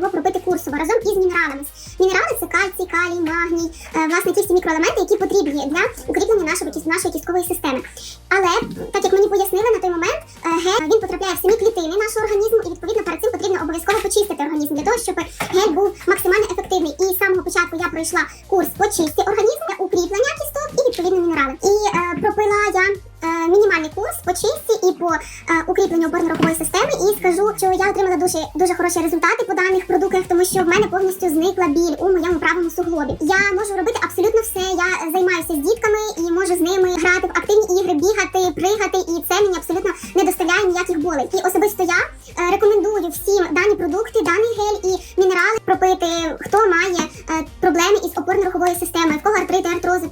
його пропити курсово разом із мінералами. Мінерали це кальцій, калій, магній, е, власне ті всі мікроелементи, які потрібні для укріплення нашого нашої кісткової системи. Але так як мені пояснили на той момент, е, гель він потрапляє в самі клітини нашого організму, і відповідно перед цим потрібно обов'язково почистити організм для того, щоб гель був максимально ефективний. І з самого початку я пройшла курс по чисті організму, укріплення кісток і відповідно мінерали. І е, пропила я. е, Мінімальний курс по чисті і по е, укріпленню опорно-рухової системи. І скажу, що я отримала дуже дуже хороші результати по даних продуктах, тому що в мене повністю зникла біль у моєму правому суглобі. Я можу робити абсолютно все. Я займаюся з дітками і можу з ними грати в активні ігри, бігати, пригати, і це мені абсолютно не доставляє ніяких болей. І особисто я е, рекомендую всім дані продукти, даний гель і мінерали пропити, хто має е, проблеми із опорно-руховою системою, в кого артрити, артрози.